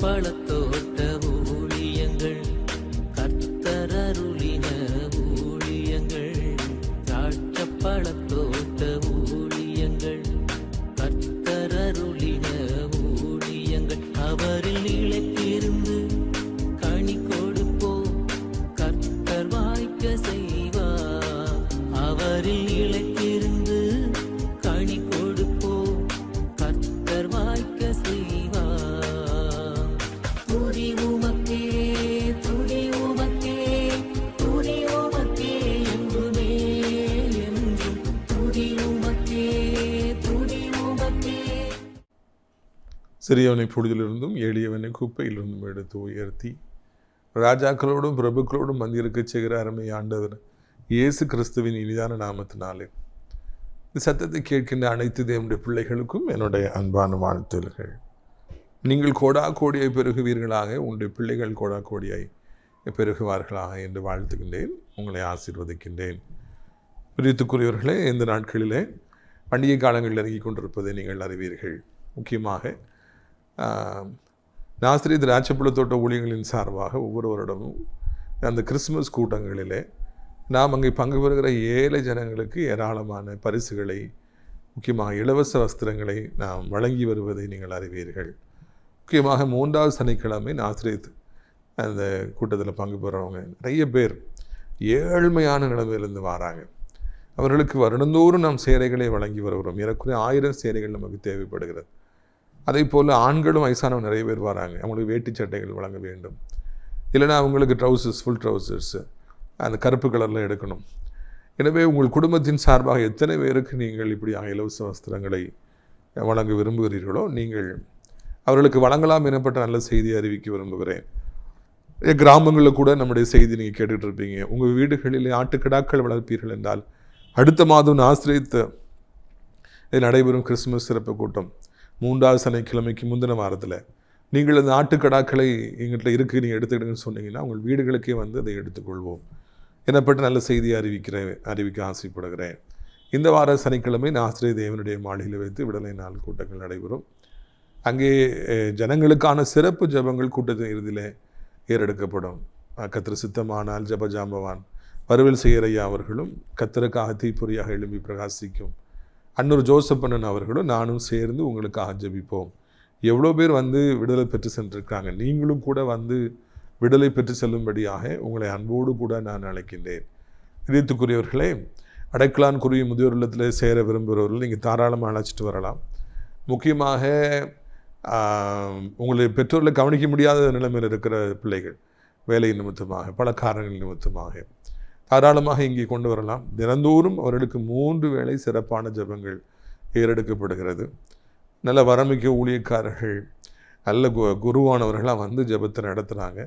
பழத்தோட்டம் சிறியவனை பொழுதிலிருந்தும் எளியவனை குப்பையிலிருந்தும் எடுத்து உயர்த்தி ராஜாக்களோடும் பிரபுக்களோடும் வந்திருக்க செய்கிற அருமை ஆண்டவர் இயேசு கிறிஸ்துவின் இனிதான நாமத்தினாலே. இந்த சத்தத்தை கேட்கின்ற அனைத்து தேவனுடைய பிள்ளைகளுக்கும் என்னுடைய அன்பான வாழ்த்துகள் நீங்கள் கோடா கோடியை பெருகுவீர்களாக உங்களுடைய பிள்ளைகள் கோடா கோடியாய் பெருகுவார்களாக என்று வாழ்த்துகின்றேன் உங்களை ஆசீர்வதிக்கின்றேன். பிரித்துக்குரியவர்களே இந்த நாட்களிலே பண்டிகை காலங்களில் இறங்கி கொண்டிருப்பதை நீங்கள் அறிவீர்கள். முக்கியமாக நாசிரி திராட்சைப்பழ தோட்ட ஊழியர்களின் சார்பாக ஒவ்வொரு வருடமும் அந்த கிறிஸ்துமஸ் கூட்டங்களிலே நாம் அங்கே பங்கு பெறுகிற ஏழை ஜனங்களுக்கு ஏராளமான பரிசுகளை முக்கியமாக இலவச வஸ்திரங்களை நாம் வழங்கி வருவதை நீங்கள் அறிவீர்கள். முக்கியமாக மூன்றாவது சனிக்கிழமை நாசிரியத் அந்த கூட்டத்தில் பங்கு பெறுறவங்க நிறைய பேர் ஏழ்மையான நிலைமையிலிருந்து வராங்க. அவர்களுக்கு வருடந்தோறும் நாம் சேரைகளை வழங்கி வருகிறோம். ஏறக்குறைய ஆயிரம் சேரைகள் நமக்கு தேவைப்படுகிறது. அதே போல் ஆண்களும் வயசானவங்க நிறைய பேர் வராங்க. அவங்களுக்கு வேட்டி சட்டைகள் வழங்க வேண்டும். இல்லைன்னா அவங்களுக்கு ட்ரௌசர்ஸ் ஃபுல் ட்ரௌசர்ஸு அந்த கருப்பு கலரில் எடுக்கணும். எனவே உங்கள் குடும்பத்தின் சார்பாக எத்தனை பேருக்கு நீங்கள் இப்படி இலவச வஸ்திரங்களை வழங்க விரும்புகிறீர்களோ நீங்கள் அவர்களுக்கு வழங்கலாம் எனப்பட்ட நல்ல செய்தியை அறிவிக்க விரும்புகிறேன். கிராமங்களில் கூட நம்முடைய செய்தி நீங்கள் கேட்டுகிட்டு இருப்பீங்க. உங்கள் வீடுகளில் ஆட்டுக்கிடாக்கள் வளர்ப்பீர்கள் என்றால் அடுத்த மாதம் ஆசிரியத்து இது நடைபெறும் கிறிஸ்துமஸ் சிறப்பு கூட்டம். மூன்றாவது சனிக்கிழமைக்கு முந்தின வாரத்தில் நீங்கள் அந்த ஆட்டுக்கடாக்களை எங்கள்கிட்ட இருக்குது நீங்கள் எடுத்துக்கிடுங்கன்னு சொன்னீங்கன்னா உங்கள் வீடுகளுக்கே வந்து அதை எடுத்துக்கொள்வோம். எனப்பட்ட நல்ல செய்தியை அறிவிக்கிறேன் அறிவிக்க ஆசைப்படுகிறேன். இந்த வார சனிக்கிழமை ஆசிரியர் தேவனுடைய மாளிகையில் வைத்து விடுதலை நாள் கூட்டங்கள் நடைபெறும். அங்கே ஜனங்களுக்கான சிறப்பு ஜெபங்கள் கூட்டத்தின் இறுதியில் ஏறெடுக்கப்படும். கத்திர சித்தமானால் ஜபஜாம்பவான் பருவல் செய்கிறையா அவர்களும் கத்திரக்காக தீப்பொறியாக எழும்பி பிரகாசிக்கும். அன்னூர் ஜோசப்பண்ணன் அவர்களும் நானும் சேர்ந்து உங்களுக்காக ஜெபிப்போம். எவ்வளோ பேர் வந்து விடுதலை பெற்று சென்றிருக்காங்க நீங்களும் கூட வந்து விடுதலை பெற்று செல்லும்படியாக உங்களை அன்போடு கூட நான் அழைக்கின்றேன். இதயத்துக்குரியவர்களே அடைக்கலான் குருவி முதியோர் இல்லத்தில் சேர விரும்புகிறவர்கள் நீங்கள் தாராளமாக அழைச்சிட்டு வரலாம். முக்கியமாக உங்களை உங்களுடைய பெற்றோர்களை கவனிக்க முடியாத நிலைமையில் இருக்கிற பிள்ளைகள் வேலை நிமித்தமாக பல காரணங்கள் நிமித்தமாக. தாராளமாக இங்கே கொண்டு வரலாம். தினந்தோறும் அவர்களுக்கு மூன்று வேளை சிறப்பான ஜெபங்கள் ஏறெடுக்கப்படுகிறது. நல்ல வரமிக்க ஊழியக்காரர்கள் நல்ல கு குருவானவர்களாக வந்து ஜெபத்தை நடத்துகிறாங்க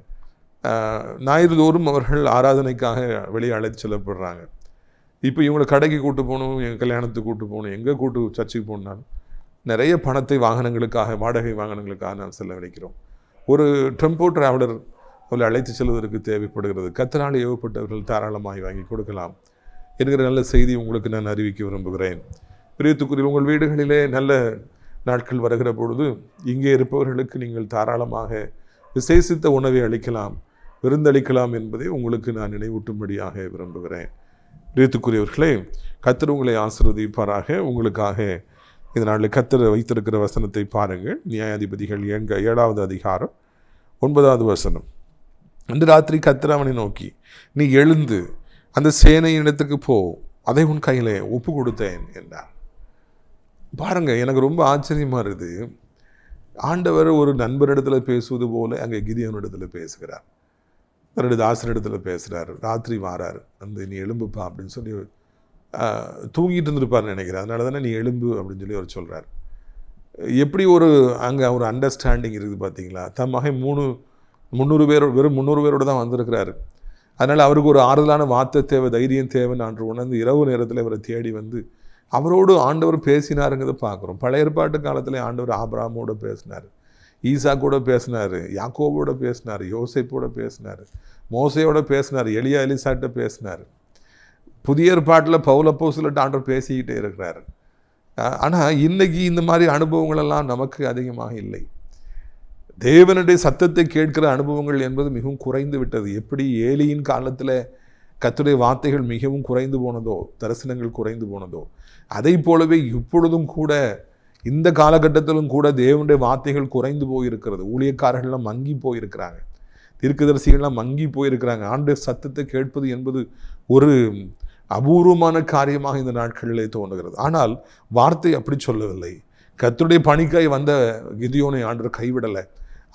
ஞாயிறு தோறும் அவர்கள் ஆராதனைக்காக வெளியே அழைத்து செல்லப்படுறாங்க. இப்போ இவங்களை கடைக்கு கூட்டு போகணும் எங்கள் கல்யாணத்துக்கு கூட்டு போகணும் எங்கே கூட்டு சர்ச்சுக்கு போகணுன்னாலும் நிறைய பணத்தை வாகனங்களுக்காக வாடகை வாகனங்களுக்காக நாம் செலவழிக்கிறோம். ஒரு டெம்போ டிராவலர் அவர்களை அழைத்து செல்வதற்கு தேவைப்படுகிறது. கத்தனால் ஏவப்பட்டவர்கள் தாராளமாய் வாங்கி கொடுக்கலாம். என்கிற நல்ல செய்தி உங்களுக்கு நான் அறிவிக்க விரும்புகிறேன். பிரியத்துக்குரிய உங்கள் வீடுகளிலே நல்ல நாட்கள் வருகிற பொழுது இங்கே இருப்பவர்களுக்கு நீங்கள் தாராளமாக விசேஷித்த உணவை அளிக்கலாம் விருந்தளிக்கலாம் என்பதை உங்களுக்கு நான் நினைவூட்டும்படியாக விரும்புகிறேன். பிரியத்துக்குரியவர்களே கத்தர் உங்களை ஆசிர்வதிப்பாராக. உங்களுக்காக இந்த நாளில் கத்தர் வைத்திருக்கிற வசனத்தை பாருங்கள். நியாயாதிபதிகள் எங்க ஏழாவது அதிகாரம் ஒன்பதாவது வசனம். அந்த ராத்திரி கத்திர அவனை நோக்கி நீ எழுந்து அந்த சேனை இடத்துக்கு போ. அதை உன் கையில் ஒப்பு கொடுத்தேன் என்றார். பாருங்க எனக்கு ரொம்ப ஆச்சரியமா இருக்குது. ஆண்டவர் ஒரு நண்பரிடத்தில் பேசுவது போல் அங்கே கிதியோனிடத்துல பேசுகிறார். ரெண்டு தாசரிடத்தில் பேசுகிறார் ராத்திரி வாரார். அந்த நீ எழும்புப்பா அப்படின்னு சொல்லி தூங்கிட்டு இருந்திருப்பார்னு நினைக்கிறேன். அதனால தானே நீ எலும்பு அப்படின்னு சொல்லி அவர் சொல்கிறார் எப்படி ஒரு அங்கே ஒரு அண்டர்ஸ்டாண்டிங் இருக்குது பார்த்தீங்களா தம் மகன் மூணு முந்நூறு பேரோட வெறும் முந்நூறு பேரோடு தான் வந்திருக்கிறாரு. அதனால் அவருக்கு ஒரு ஆறுதலான வார்த்தை தேவை தைரியம் தேவைன்னு அன்று உணர்ந்து இரவு நேரத்தில் இவரை தேடி வந்து அவரோடு ஆண்டவர் பேசினாருங்கிறத பார்க்குறோம். பழைய ஏற்பாட்டு காலத்தில் ஆண்டவர் ஆபிரகாமோட பேசினார் ஈசா கூட பேசினார் யாக்கோவோட பேசினார் யோசேப்போட பேசினார் மோசையோட பேசினார் எளியா எலிசாட்ட பேசினார். புதிய ஏற்பாட்டில் பவுலப்போ சொல்லிட்டு ஆண்டவர் பேசிக்கிட்டே இருக்கிறார். ஆனால் இன்றைக்கி இந்த மாதிரி அனுபவங்களெல்லாம் நமக்கு அதிகமாக இல்லை. தேவனுடைய சத்தத்தை கேட்கிற அனுபவங்கள் என்பது மிகவும் குறைந்து விட்டது. எப்படி ஏலியின் காலத்தில் கத்துடைய வார்த்தைகள் மிகவும் குறைந்து போனதோ தரிசனங்கள் குறைந்து போனதோ அதை போலவே இப்பொழுதும் கூட இந்த காலகட்டத்திலும் கூட தேவனுடைய வார்த்தைகள் குறைந்து போயிருக்கிறது. ஊழியக்காரர்கள்லாம் மங்கி போயிருக்கிறாங்க. தீர்க்கதரிசிகள்லாம் மங்கி போயிருக்கிறாங்க. ஆண்டு சத்தத்தை கேட்பது என்பது ஒரு அபூர்வமான காரியமாக இந்த நாட்களிலே தோன்றுகிறது. ஆனால் வார்த்தை அப்படி சொல்லவில்லை. கத்துடைய பணிக்காய் வந்த கிதியோனை ஆண்டர் கைவிடலை.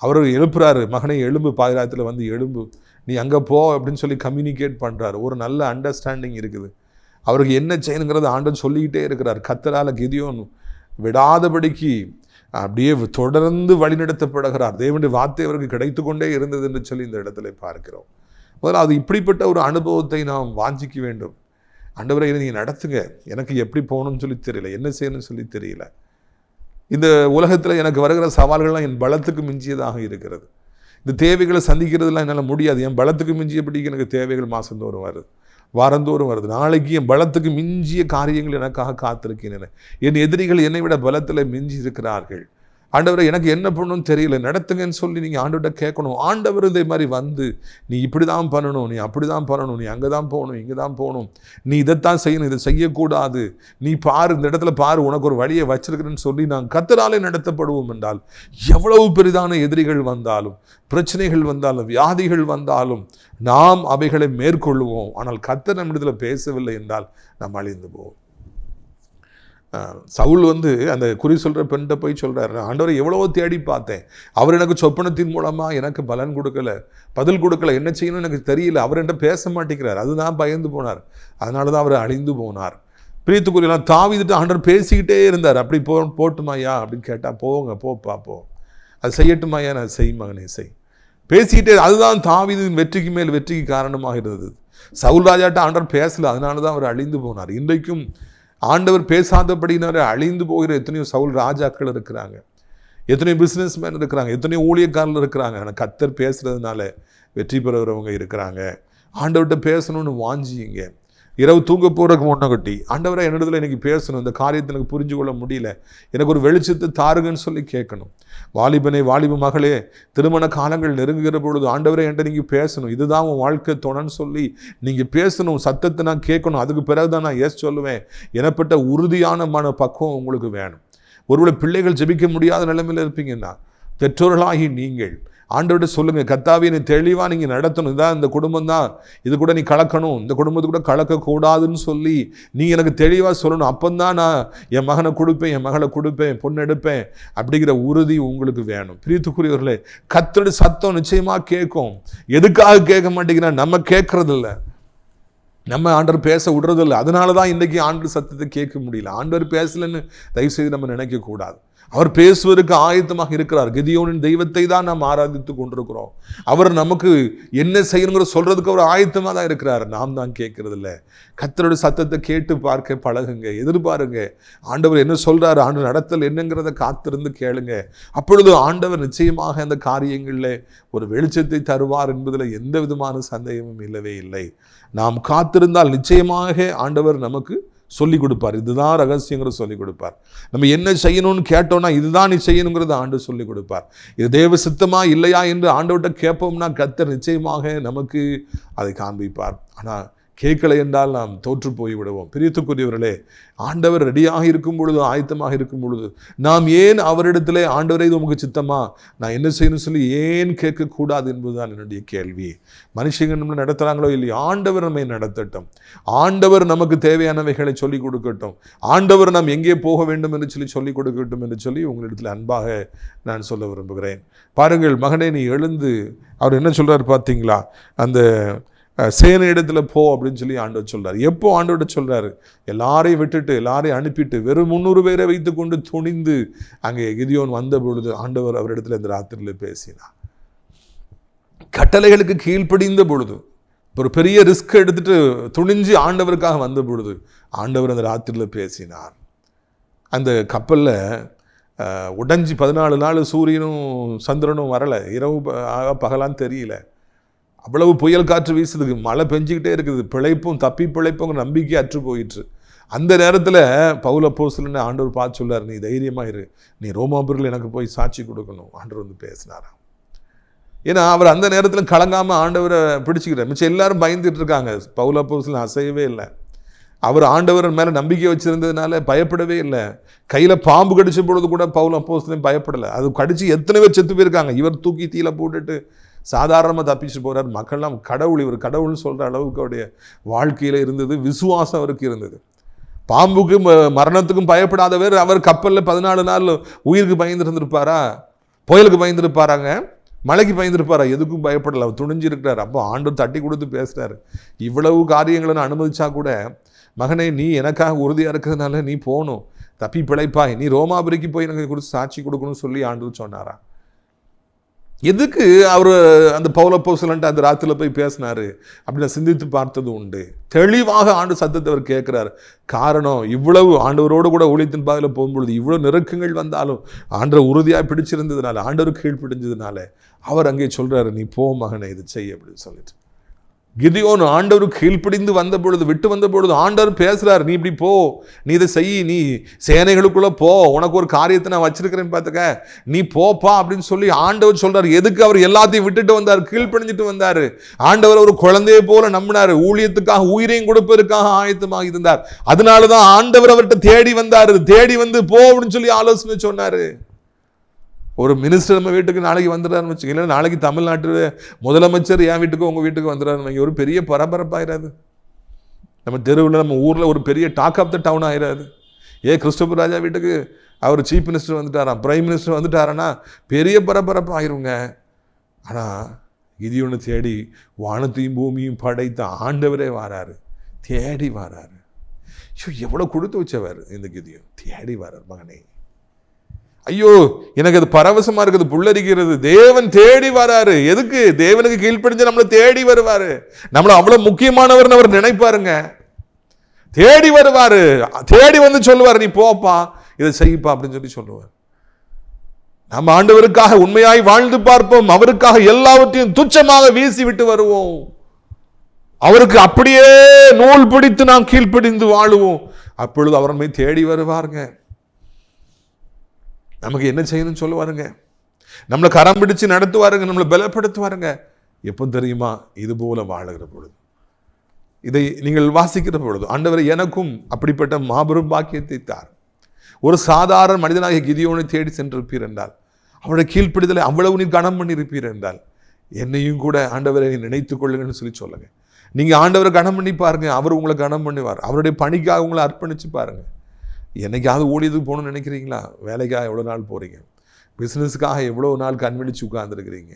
அவர் எழுப்புறாரு மகனை எலும்பு பாதுகாத்தில் வந்து எலும்பு நீ அங்கே போ அப்படின்னு சொல்லி கம்யூனிகேட் பண்ணுறாரு ஒரு நல்ல அண்டர்ஸ்டாண்டிங் இருக்குது. அவருக்கு என்ன செய்யணுங்கிறத ஆண்டன் சொல்லிக்கிட்டே இருக்கிறார். கத்தரால கிதியோன் விடாதபடிக்கு அப்படியே தொடர்ந்து வழிநடத்தப்படுகிறார். தேவனுடைய வார்த்தை அவருக்கு கிடைத்து கொண்டே இருந்தது என்று சொல்லி இந்த இடத்துல பார்க்கிறோம். முதல்ல அது இப்படிப்பட்ட ஒரு அனுபவத்தை நாம் வாஞ்சிக்க வேண்டும். அண்டவரை நீங்கள் நடத்துங்க. எனக்கு எப்படி போகணும்னு சொல்லி தெரியல. என்ன செய்யணும்னு சொல்லி தெரியல. இந்த உலகத்தில் எனக்கு வருகிற சவால்கள்லாம் என் பலத்துக்கு மிஞ்சியதாக இருக்கிறது. இந்த தேவைகளை சந்திக்கிறதுலாம் என்னால் முடியாது. என் பலத்துக்கு மிஞ்சியபடிக்கு எனக்கு தேவைகள் மாதந்தோறும் வருது. வாரந்தோறும் வருது. நாளைக்கு என் பலத்துக்கு மிஞ்சிய காரியங்கள் எனக்காக காத்திருக்கின்றன. என் எதிரிகள் என்னை விட பலத்தில் மிஞ்சி இருக்கிறார்கள் ஆண்டவரை எனக்கு என்ன பண்ணணும்னு தெரியல. நடத்துங்கன்னு சொல்லி நீங்கள் ஆண்டவர்கிட்ட கேட்கணும். ஆண்டவர் இதே மாதிரி வந்து நீ இப்படி தான் பண்ணணும் நீ அப்படி தான் பண்ணணும் நீ அங்கே தான் போகணும் இங்கே தான் போகணும். நீ இதைத்தான் செய்யணும் இதை செய்யக்கூடாது. நீ பாரு இந்த இடத்துல பாரு உனக்கு ஒரு வழியை வச்சிருக்கிறேன்னு சொல்லி நான் கத்தராலே நடத்தப்படுவோம் என்றால் எவ்வளவு பெரிதான எதிரிகள் வந்தாலும் பிரச்சனைகள் வந்தாலும் வியாதிகள் வந்தாலும் நாம் அவைகளை மேற்கொள்ளுவோம். ஆனால் கத்தர் நம்மிடத்தில் பேசவில்லை என்றால் நாம் அழிந்து போவோம். சவுல் வந்து அந்த குறி சொல்கிற பெண்கிட்ட போய் சொல்கிறாரு ஆண்டவரை எவ்வளவோ தேடி பார்த்தேன். அவர் எனக்கு சொப்பனத்தின் மூலமாக எனக்கு பலன் கொடுக்கல. பதில் கொடுக்கல. என்ன செய்யணும்னு எனக்கு தெரியல. அவர் என்கிட்ட பேச மாட்டேங்கிறார். அதுதான் பயந்து போனார். அதனால தான் அவர் அழிந்து போனார். பிரியத்துக்குரியெல்லாம் தாவிதுட்டு ஆண்டவர் பேசிக்கிட்டே இருந்தார். அப்படி போ போட்டுமாயா அப்படின்னு கேட்டால் போங்க போப்பா போ அது செய்யட்டுமாயா நான் செய் மகனே செய். பேசிக்கிட்டே அதுதான் தாவிதின் வெற்றிக்கு மேல் வெற்றிக்கு காரணமாக இருந்தது. சவுல் ராஜாட்ட ஆண்டவர் பேசல. அதனால தான் அவர் அழிந்து போனார். இன்றைக்கும் ஆண்டவர் பேசாதபடினாலே அழிந்து போகிற எத்தனையோ சவுல் ராஜாக்கள் இருக்கிறாங்க. எத்தனையோ பிஸ்னஸ் மேன் இருக்கிறாங்க. எத்தனையோ ஊழியக்காரர்கள் இருக்கிறாங்க. ஆனால் கத்தர் பேசுகிறதுனால வெற்றி பெறுகிறவங்க இருக்கிறாங்க. ஆண்டவர்கிட்ட பேசணும்னு வாஞ்சிங்க. இரவு தூங்க போகிறதுக்கு முன்னகட்டி ஆண்டவரை என்னிடத்தில் எனக்கு பேசணும். இந்த காரியத்தை எனக்கு புரிஞ்சு கொள்ள முடியல. எனக்கு ஒரு வெளிச்சத்தை தாருங்கன்னு சொல்லி கேட்கணும். வாலிபனை வாலிப மகளே திருமண காலங்கள் நெருங்குகிற பொழுது ஆண்டவரை என்கிட்ட நீங்கள் பேசணும். இதுதான் உன் வாழ்க்கை துணைன்னு சொல்லி நீங்கள் பேசணும். சத்தத்தை நான் கேட்கணும். அதுக்கு பிறகு தான் நான் எஸ் சொல்லுவேன். எனப்பட்ட உறுதியான மன பக்குவம் உங்களுக்கு வேணும். ஒருவேளை பிள்ளைகள் ஜெபிக்க முடியாத நிலைமையில் இருப்பீங்கன்னா பெற்றோர்களாகி நீங்கள் ஆண்டவர்கிட்ட சொல்லுங்க கத்தாவே நீ தெளிவாக நீங்கள் நடத்தணும். இதான் இந்த குடும்பம் தான். இது கூட நீ கலக்கணும். இந்த குடும்பத்து கூட கலக்கக்கூடாதுன்னு சொல்லி நீ எனக்கு தெளிவாக சொல்லணும். அப்போந்தான் நான் என் மகனை கொடுப்பேன் என் மகளை கொடுப்பேன் பொண்ணு எடுப்பேன் அப்படிங்கிற உறுதி உங்களுக்கு வேணும். பிரியத்துக்குரியவர்களே கத்தோட சத்தம் நிச்சயமாக கேட்கும். எதுக்காக கேட்க மாட்டேங்கிறா? நம்ம கேட்குறதில்ல. நம்ம ஆண்டவர் பேச விடுறதில்ல. அதனால தான் இன்றைக்கி ஆண்டவர் சத்தத்தை கேட்க முடியல. ஆண்டவர் பேசலைன்னு தயவுசெய்து நம்ம நினைக்கக்கூடாது. அவர் பேசுவதற்கு ஆயத்தமாக இருக்கிறார். கிதியோனின் தெய்வத்தை தான் நாம் ஆராதித்து கொண்டிருக்கிறோம். அவர் நமக்கு என்ன செய்யணுங்கிற சொல்றதுக்கு அவர் ஆயத்தமாக தான் இருக்கிறார். நாம் தான் கேட்கறது இல்லை கத்தரோட சத்தத்தை கேட்டு பார்க்க பழகுங்க எதிர்பாருங்க. ஆண்டவர் என்ன சொல்றாரு? ஆண்டு நடத்தல் என்னங்கிறத காத்திருந்து கேளுங்க. அப்பொழுது ஆண்டவர் நிச்சயமாக அந்த காரியங்களில் ஒரு வெளிச்சத்தை தருவார் என்பதில் எந்த விதமான சந்தேகமும் இல்லவே இல்லை. நாம் காத்திருந்தால் நிச்சயமாக ஆண்டவர் நமக்கு சொல்லிக் கொடுப்பார். இதுதான் ரகசியங்கிற சொல்லிக் கொடுப்பார். நம்ம என்ன செய்யணும்னு கேட்டோம்னா இதுதான் நீ செய்யணுங்கிறத ஆண்டு சொல்லிக் கொடுப்பார். இது தேவ சித்தமா இல்லையா என்று ஆண்டவர்கிட்ட கேட்போம்னா கத்தர் நிச்சயமாக நமக்கு அதை காண்பிப்பார். ஆனால் கேட்கலை என்றால் நாம் தோற்று போய் விடுவோம் பிரியத்துக்குரியவர்களே ஆண்டவர் ரெடியாக இருக்கும் பொழுது ஆயத்தமாக இருக்கும் பொழுது நாம் ஏன் அவரிடத்திலே ஆண்டவரை இது உமக்கு சித்தமா? நான் என்ன செய்யணும்னு சொல்லி ஏன் கேட்கக்கூடாது என்பதுதான் என்னுடைய கேள்வி. மனுஷங்க நம்மளை நடத்துகிறாங்களோ இல்லையோ ஆண்டவர் நம்மை நடத்தட்டும். ஆண்டவர் நமக்கு தேவையானவைகளை சொல்லிக் கொடுக்கட்டும். ஆண்டவர் நாம் எங்கே போக வேண்டும் என்று சொல்லி சொல்லிக் கொடுக்கட்டும் என்று சொல்லி உங்களிடத்தில் அன்பாக நான் சொல்ல விரும்புகிறேன். பாருங்கள் மகனே நீ எழுந்து அவர் என்ன சொல்கிறார் பார்த்தீங்களா? அந்த சேன இடத்துல போ அப்படின்னு சொல்லி ஆண்டவர் சொல்கிறார் எப்போ ஆண்டவர்கிட்ட சொல்கிறாரு எல்லாரையும் விட்டுட்டு எல்லாரையும் அனுப்பிட்டு வெறும் முந்நூறு பேரை வைத்துக்கொண்டு துணிந்து அங்கே கிதியோன் வந்த பொழுது ஆண்டவர் அவரிடத்துல இந்த ராத்திரியில் பேசினார். கட்டளைகளுக்கு கீழ்ப்படிந்த பொழுது ஒரு பெரிய ரிஸ்க் எடுத்துட்டு துணிஞ்சு ஆண்டவருக்காக வந்த பொழுது ஆண்டவர் அந்த ராத்திரியில் பேசினார். அந்த கப்பலில் உடைஞ்சி பதினாலு நாள் சூரியனும் சந்திரனும் வரலை. இரவு ப- ஆக பகலான்னு தெரியல. அவ்வளவு புயல் காற்று வீசுது மழை பெஞ்சிக்கிட்டே இருக்குது பிழைப்பும் தப்பி பிழைப்பும் நம்பிக்கை அற்று போயிற்று. அந்த நேரத்தில் பவுல போஸ்லன்னு ஆண்டவர் பார்த்து சொல்லார் நீ தைரியமாக இரு நீ ரோமாபுரில் எனக்கு போய் சாட்சி கொடுக்கணும். ஆண்டவர் வந்து பேசினாரா ஏன்னா அவர் அந்த நேரத்தில் கலங்காமல் ஆண்டவரை பிடிச்சிக்கிறார் மிச்சம் எல்லாரும் பயந்துட்டு இருக்காங்க. பவுல போஸ்ல அசையவே இல்லை. அவர் ஆண்டவர் மேலே நம்பிக்கை வச்சிருந்ததுனால பயப்படவே இல்லை. கையில் பாம்பு கடிச்ச பொழுது கூட பவுல அப்போஸ்தலன் பயப்படலை. அது கடிச்சு எத்தனை பேர் செத்து போயிருக்காங்க. இவர் தூக்கி தீல போட்டுட்டு சாதாரணமாக தப்பிச்சு போகிறார் மக்கள்லாம் கடவுள் இவர் கடவுள்னு சொல்கிற அளவுக்கு அவருடைய வாழ்க்கையில் இருந்தது விசுவாசம் அவருக்கு இருந்தது. பாம்புக்கும் ம- மரணத்துக்கும் பயப்படாதவர் அவர் கப்பலில் பதினாலு நாள் உயிருக்கு பயந்துருந்துருப்பாரா புயலுக்கு பயந்துருப்பாராங்க மலைக்கு பயந்துருப்பாரா எதுக்கும் பயப்படலை. அவர் துணிஞ்சிருக்கிறார். அப்போ ஆண்டு தட்டி கொடுத்து பேசுறாரு. இவ்வளவு காரியங்களை நான் அனுமதிச்சா கூட மகனே நீ எனக்காக உறுதியாக இருக்கிறதுனால நீ போகணும். தப்பி பிழைப்பாய். நீ ரோமாபுரிக்கு போய் எனக்கு கொடுத்து சாட்சி கொடுக்கணும்னு சொல்லி ஆண்டு சொன்னாரா? எதுக்கு அவர் அந்த பௌலப்போசலன்ட்டு அந்த ராத்திரில போய் பேசினாரு? அப்படின்னு சிந்தித்து பார்த்தது உண்டு. தெளிவாக ஆண்டு சத்தத்தை அவர் கேட்குறார். காரணம் இவ்வளவு ஆண்டவரோடு கூட ஊழியத்தின் பாதையில் போகும்பொழுது இவ்வளோ நெருக்கங்கள் வந்தாலும் ஆண்டவர் உறுதியாக பிடிச்சிருந்ததுனால ஆண்டவர் கீழ் பிடிஞ்சதுனால அவர் அங்கே சொல்றாரு நீ போ மகனை இது செய் அப்படின்னு சொல்லிட்டு. கிதியோன் ஆண்டவர் கீழ்ப்பிடிந்து வந்த பொழுது விட்டு வந்த பொழுது ஆண்டவர் பேசுகிறார் நீ இப்படி போ நீ இதை செய் நீ சேனைகளுக்குள்ளே போ உனக்கு ஒரு காரியத்தை நான் வச்சிருக்கிறேன்னு பார்த்துக்க நீ போப்பா அப்படின்னு சொல்லி ஆண்டவர் சொல்கிறார் எதுக்கு அவர் எல்லாத்தையும் விட்டுட்டு வந்தார்? கீழ்ப்படிஞ்சிட்டு வந்தார். ஆண்டவர் ஒரு குழந்தையை போல நம்பினார். ஊழியத்துக்காக உயிரையும் கொடுப்பதற்காக ஆயத்தமாக இருந்தார். அதனால தான் ஆண்டவர் அவர்கிட்ட தேடி வந்தார். தேடி வந்து போ அப்படின்னு சொல்லி ஆலோசனை சொன்னார். ஒரு மினிஸ்டர் நம்ம வீட்டுக்கு நாளைக்கு வந்துடுறாருன்னு வச்சுக்கோங்க இல்லை நாளைக்கு தமிழ்நாட்டு முதலமைச்சர் என் வீட்டுக்கு உங்கள் வீட்டுக்கு வந்துடுறாருன்னு ஒரு பெரிய பரபரப்பாயிராது. நம்ம தெருவில் நம்ம ஊரில் ஒரு பெரிய டாக் ஆஃப் த டவுன் ஆயிராது. ஏ கிறிஸ்டபர் ராஜா வீட்டுக்கு அவர் சீஃப் மினிஸ்டர் வந்துட்டாராம். பிரைம் மினிஸ்டர் வந்துட்டாரான்னா பெரிய பரபரப்பு ஆயிருங்க ஆனால் இது ஒன்று தேடி வானத்தையும் பூமியும் படைத்த ஆண்டவரே வாராரு. தேடி வாராரு. ஐயோ எவ்வளோ கொடுத்து வச்சவர் இந்த கிதியும் தேடி வாரார் மகனே. ஐயோ எனக்கு அது பரவசமாக இருக்குது புல்லரிக்கிறது. தேவன் தேடி வராரு. எதுக்கு? தேவனுக்கு கீழ்ப்படிஞ்சு நம்மளை தேடி வருவார். நம்மளை அவ்வளோ முக்கியமானவர்னு அவர் நினைப்பாருங்க. தேடி வருவார். தேடி வந்து சொல்லுவார் நீ போப்பா இதை செய்ப்பா அப்படின்னு சொல்லி சொல்லுவார். நம்ம ஆண்டவருக்காக உண்மையாய் வாழ்ந்து பார்ப்போம். அவருக்காக எல்லாவற்றையும் துச்சமாக வீசி விட்டு வருவோம். அவருக்கு அப்படியே நூல் பிடித்து நாம் கீழ்ப்பிடிந்து வாழுவோம். அப்பொழுது அவர் நம்மை தேடி வருவாருங்க. நமக்கு என்ன செய்யணும்னு சொல்லுவாருங்க. நம்மளை கரம் பிடிச்சு நடத்துவாருங்க நம்மளை பலப்படுத்துவாருங்க. எப்போ தெரியுமா? இது போல வாழுகிற பொழுது. இதை நீங்கள் வாசிக்கிற பொழுது ஆண்டவர் எனக்கும் அப்படிப்பட்ட மாபெரும் பாக்கியத்தை தார். ஒரு சாதாரண மனிதனாகிய கிதியோனை தேடி சென்றிருப்பீர் என்றால் அவருடைய கீழ்ப்பிடிதலை அவ்வளவு நீர் கனம் பண்ணியிருப்பீர் என்றால் என்னையும் கூட ஆண்டவரை நினைத்து கொள்ளுங்கன்னு சொல்லி சொல்லுங்க. நீங்கள் ஆண்டவரை கனம் பண்ணி பாருங்க அவர் உங்களை கனம் பண்ணுவார். அவருடைய பணிக்காக உங்களை அர்ப்பணித்து பாருங்கள் என்னைக்காவது ஊழியத்துக்கு போகணும்னு நினைக்கிறீங்களா? வேலைக்காக எவ்வளோ நாள் போகிறீங்க பிஸ்னஸுக்காக எவ்வளோ நாள் கண்விழிச்சு உட்காந்துருக்கிறீங்க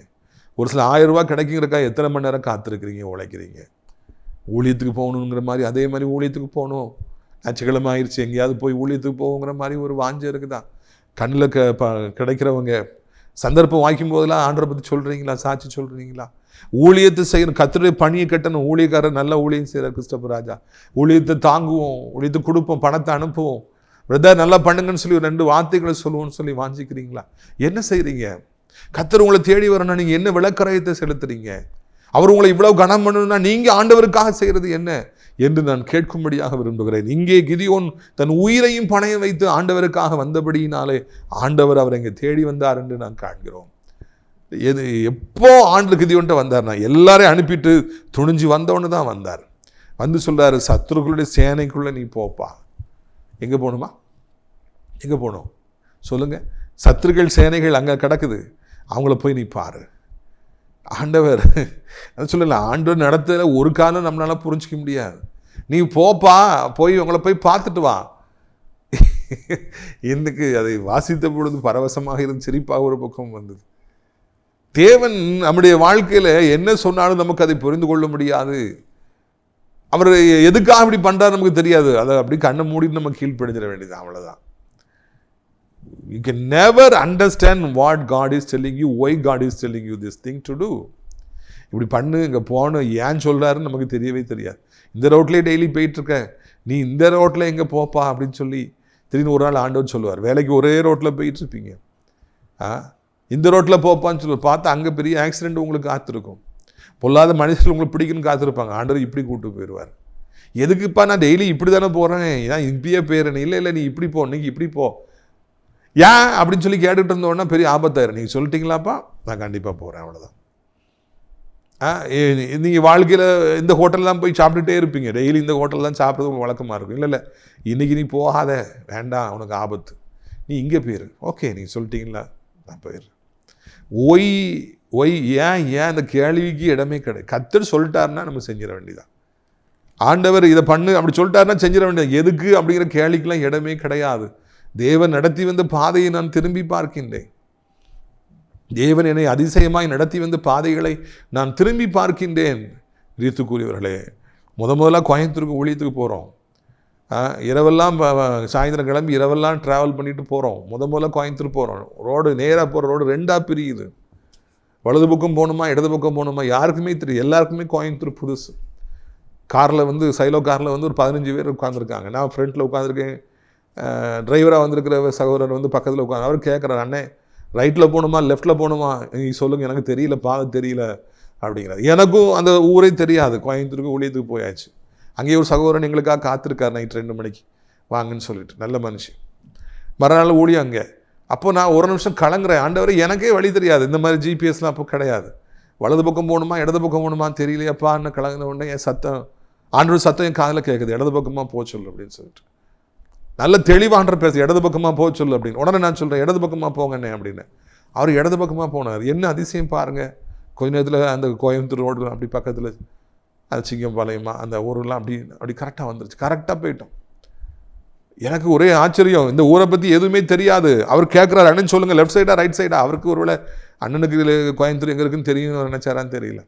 ஒரு சில ஆயிரம் ரூபாய் எத்தனை மணி நேரம் காத்திருக்கிறீங்க உழைக்கிறீங்க? ஊழியத்துக்கு போகணுங்கிற மாதிரி அதே மாதிரி ஊழியத்துக்கு போகணும். ஞாயிற்றுக்கிழமை ஆயிடுச்சு எங்கேயாவது போய் ஊழியத்துக்கு போகுங்கிற மாதிரி ஒரு வாஞ்சம் இருக்குதா கண்ணில் க ப கிடைக்கிறவங்க சந்தர்ப்பம் வாய்க்கும் போதெல்லாம் ஆண்டரை பற்றி சொல்கிறீங்களா சாட்சி சொல்கிறீங்களா ஊழியத்தை செய்யணும் கத்துடைய பணியை கட்டணும். ஊழியக்காரர் நல்ல ஊழியம் செய்கிறார் கிறிஸ்டபர் ராஜா. ஊழியத்தை தாங்குவோம் ஊழியத்தை கொடுப்போம் பணத்தை அனுப்புவோம். பிரதர் நல்லா பண்ணுங்கன்னு சொல்லி ஒரு ரெண்டு வார்த்தைகளை சொல்லுவோம்னு சொல்லி வாஞ்சிக்கிறீங்களா? என்ன செய்கிறீங்க கத்தர் உங்களை தேடி வரணும்னா நீங்கள் என்ன விளக்கரையத்தை செலுத்துறீங்க? அவர் உங்களை இவ்வளவு கனம் பண்ணணும்னா நீங்கள் ஆண்டவருக்காக செய்கிறது என்ன? என்று நான் கேட்கும்படியாக விரும்புகிறேன். இங்கே கிதியோன் தன் உயிரையும் பணையம் வைத்து ஆண்டவருக்காக வந்தபடியினாலே ஆண்டவர் அவர் இங்கே தேடி வந்தார் என்று நான் காண்கிறோம். எது எப்போ ஆண்டு கிதியோன்ட்ட வந்தார்னா எல்லாரையும் அனுப்பிட்டு துணிஞ்சு வந்தவொன்னு தான் வந்தார். வந்து சொல்றாரு சத்துருக்களுடைய சேனைக்குள்ளே நீ போப்பா. எங்கே போகணுமா? எங்கே போகணும்? சொல்லுங்கள் சத்துருக்கள் சேனைகள் அங்கே கிடக்குது. அவங்கள போய் நீ பாரு. ஆண்டவர் அது சொல்லல ஆண்டவர் நடத்துல ஒரு காலம் நம்மளால் புரிஞ்சிக்க முடியாது. நீ போப்பா போய் உங்களை போய் பார்த்துட்டு வா. எனக்கு அதை வாசித்த பொழுது பரவசமாக இருந்து சிரிப்பாக ஒரு பக்கம் வந்தது. தேவன் நம்முடைய வாழ்க்கையில் என்ன சொன்னாலும் நமக்கு அதை புரிந்து கொள்ள முடியாது. அவர் எதுக்காக அப்படி பண்ணுறாரு நமக்கு தெரியாது. அதை அப்படி கண்ணை மூடிட்டு நம்ம கீழ்ப்படிஞ்சிட வேண்டியது அவ்வளோதான் you can never understand what God is telling you why God is telling you this thing to do இப்படி பண்ணு இங்கே போகணும் ஏன் சொல்கிறாருன்னு நமக்கு தெரியவே தெரியாது. இந்த ரோட்லேயே டெய்லி போயிட்டுருக்கேன். நீ இந்த ரோட்டில் எங்கே போப்பா அப்படின்னு சொல்லி திடீர்னு ஒரு நாள் ஆண்டவர் சொல்லுவார். வேலைக்கு ஒரே ரோட்டில் போயிட்டுருப்பீங்க. ஆ? இந்த ரோட்டில் போப்பான்னு சொல்லுவார். பார்த்தா அங்கே பெரிய ஆக்சிடெண்ட் உங்களுக்கு காத்திருக்கும். பொல்லாத மனுஷர்கள் உங்களுக்கு பிடிக்குன்னு காத்திருப்பாங்க. ஆண்டவர் இப்படி கூப்பிட்டு போயிடுவார். எதுக்குப்பா நான் டெய்லி இப்படி தானே போகிறேன் ஏன் இப்படியே போயிடுறேன் இல்லை இல்லை நீ இப்படி போ இன்னைக்கு இப்படி போ. ஏன் அப்படின்னு சொல்லி கேட்டுட்டு இருந்தோன்னா பெரிய ஆபத்தாயிரும். நீங்கள் சொல்லிட்டீங்களாப்பா? நான் கண்டிப்பாக போகிறேன் அவ்வளோதான் ஆ நீங்கள் வாழ்க்கையில் இந்த ஹோட்டல் தான் போய் சாப்பிட்டுட்டே இருப்பீங்க. டெய்லி இந்த ஹோட்டல் தான் சாப்பிட்றது வழக்கமாக இருக்கும். இல்லை இல்லை இன்றைக்கி நீ போகாத. வேண்டாம் உனக்கு ஆபத்து. நீ இங்கே போயிரு. ஓகே நீங்கள் சொல்லிட்டீங்களா? நான் போயிடுறேன். ஓய் ஒய் ஏன் ஏன் அந்த கேள்விக்கு இடமே கிடையாது கத்தர் சொல்லிட்டாருன்னா நம்ம செஞ்சிட வேண்டியதான் ஆண்டவர் இதை பண்ணு அப்படி சொல்லிட்டாருன்னா செஞ்சிட வேண்டியது? எதுக்கு அப்படிங்கிற கேள்விக்கெலாம் இடமே கிடையாது. தேவன் நடத்தி வந்த பாதையை நான் திரும்பி பார்க்கின்றேன். தேவன் என்னை அதிசயமாய் நடத்தி வந்த பாதைகளை நான் திரும்பி பார்க்கின்றேன். ரீத்துக்குரியவர்களே முத முதல்ல கோயம்புத்தூருக்கு ஊழியத்துக்கு போகிறோம் இரவெல்லாம் சாயந்தரம் கிளம்பி இரவெல்லாம் ட்ராவல் பண்ணிட்டு போகிறோம் முத முதல்ல கோயம்புத்தூர் போகிறோம் ரோடு நேராக போகிற ரோடு ரெண்டாக பிரியுது. வலது பக்கம் போகணுமா இடது பக்கம் போகணுமா யாருக்குமே தெரியும் எல்லாருக்குமே கோயம்புத்தூர் புதுசு. காரில் வந்து சைலோ காரில் வந்து ஒரு பதினஞ்சு பேர் உட்காந்துருக்காங்க நான் ஃப்ரண்ட்டில் உட்காந்துருக்கேன் டிரைவராக வந்திருக்கிற சகோதரர் வந்து பக்கத்தில் உட்காந்து அவர் கேட்குறாரு அண்ணே ரைட்டில் போகணுமா லெஃப்ட்டில் போகணுமா? நீ சொல்லுங்கள் எனக்கு தெரியல பாதை தெரியல அப்படிங்கிறார். எனக்கும் அந்த ஊரே தெரியாது. கோயம்புத்தூருக்கு ஊழியத்துக்கு போயாச்சு. அங்கேயே ஒரு சகோதரன் எங்களுக்காக காத்திருக்கார் நைட் ரெண்டு மணிக்கு. வாங்கன்னு சொல்லிட்டு நல்ல மனுஷன் மறுநாள் ஊழியம் அங்கே. அப்போ நான் ஒரு நிமிஷம் கலங்குறேன். ஆண்டவர் எனக்கே வழி தெரியாது. இந்த மாதிரி ஜிபிஎஸ்லாம் அப்போ கிடையாது. வலது பக்கம் போகணுமா இடது பக்கம் போகணுமா தெரியலையப்பான்னு கலங்கின உடனே என் சத்தம் ஆண்டவர் சத்தம் என் காதில் கேட்குது. இடது பக்கமாக போக சொல்லு அப்படின்னு சொல்லிட்டு. நல்ல தெளிவான்ற பேச. இடது பக்கமாக போக சொல்லு அப்படின்னு. உடனே நான் சொல்கிறேன் இடது பக்கமாக போங்கண்ணே அப்படின்னு. அவர் இடது பக்கமாக போனார். என்ன அதிசயம் பாருங்கள் கொஞ்ச நேரத்தில் அந்த கோயம்புத்தூர் ரோடு அப்படி பக்கத்தில் அது சிங்கம்பாளையமா அந்த ஊரெலாம் அப்படி அப்படி கரெக்டாக வந்துருச்சு. கரெக்டாக போயிட்டோம். எனக்கு ஒரே ஆச்சரியம் இந்த ஊரை பற்றி எதுவுமே தெரியாது. அவர் கேட்குறாரு அண்ணன் சொல்லுங்கள் லெஃப்ட் சைடா ரைட் சைடா அவருக்கு ஒருவேளை அண்ணனுக்கு இதில் கோயம்புத்தூர் எங்கே இருக்குன்னு தெரியும் நினைச்சாரான்னு தெரியல.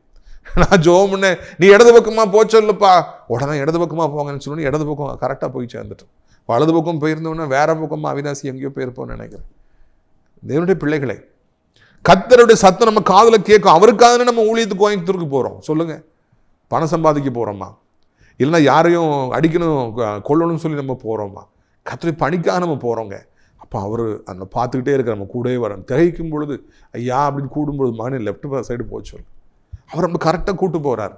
நான் ஜோம் பண்ணேன் நீ இடது பக்கமாக போ சொல்லுப்பா. உடனே இடது பக்கமாக போங்கன்னு சொல்லி இடது பக்கம் கரெக்டாக போய் சேர்ந்துட்டோம். வலது பக்கம் போயிருந்தோன்னா வேற பக்கமாக அவிநாசி எங்கேயோ போயிருப்போம்னு நினைக்கிறேன். தேவனுடைய பிள்ளைகளை கத்தருடைய சத்தம் நம்ம காதில் கேட்கும். அவருக்காக நம்ம ஊழியத்துக்கு கோயம்புத்தூருக்கு போகிறோம் சொல்லுங்கள் பணம் சம்பாதிக்க போகிறோமா இல்லைன்னா யாரையும் அடிக்கணும் கொள்ளணும்னு கொல்லணும்னு சொல்லி நம்ம போகிறோமா கத்திரி பணிக்காக நம்ம போகிறோங்க அப்போ அவர் அந்த பார்த்துக்கிட்டே இருக்க நம்ம கூடவே வரோம் திகைக்கும் பொழுது ஐயா அப்படின்னு கூடும்பொழுது மகனே லெஃப்ட் சைடு போக சொல்லு. அவர் நம்ம கரெக்டாக கூட்டு போகிறார்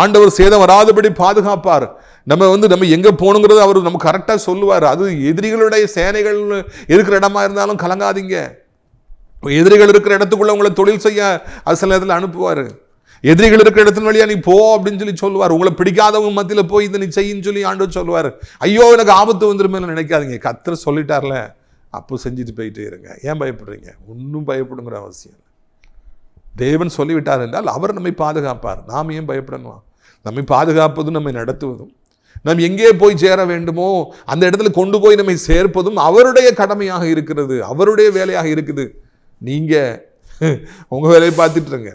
ஆண்டவர் சேதம் வராதபடி பாதுகாப்பார். நம்ம வந்து நம்ம எங்கே போகணுங்கிறது அவர் நம்ம கரெக்டாக சொல்லுவார். அது எதிரிகளுடைய சேனைகள் இருக்கிற இடமா இருந்தாலும் கலங்காதீங்க. இப்போ எதிரிகள் இருக்கிற இடத்துக்குள்ள உங்களை தொழில் செய்ய அது சில நேரத்தில் அனுப்புவார். எதிரிகள் இருக்கிற இடத்தின் வழியா நீ போ அப்படின்னு சொல்லி சொல்லுவார். உங்களை பிடிக்காதவங்க மத்தியில் போய் இதை நீ செய்யின்னு சொல்லி ஆண்டு சொல்லுவார். ஐயோ எனக்கு ஆபத்து வந்துருமே நினைக்காதீங்க. கத்தர் சொல்லிட்டார்ல அப்போ செஞ்சுட்டு போயிட்டே இருங்க. ஏன் பயப்படுறீங்க? ஒன்றும் பயப்படுங்கிற அவசியம் இல்லை. தேவன் சொல்லிவிட்டார் என்றால் அவர் நம்மை பாதுகாப்பார். நாம் ஏன் பயப்படணும்? நம்மை பாதுகாப்பதும் நம்மை நடத்துவதும் நாம் எங்கே போய் சேர வேண்டுமோ அந்த இடத்துல கொண்டு போய் நம்மை சேர்ப்பதும் அவருடைய கடமையாக இருக்கிறது அவருடைய வேலையாக இருக்குது. நீங்கள் உங்கள் வேலையை பார்த்துட்டு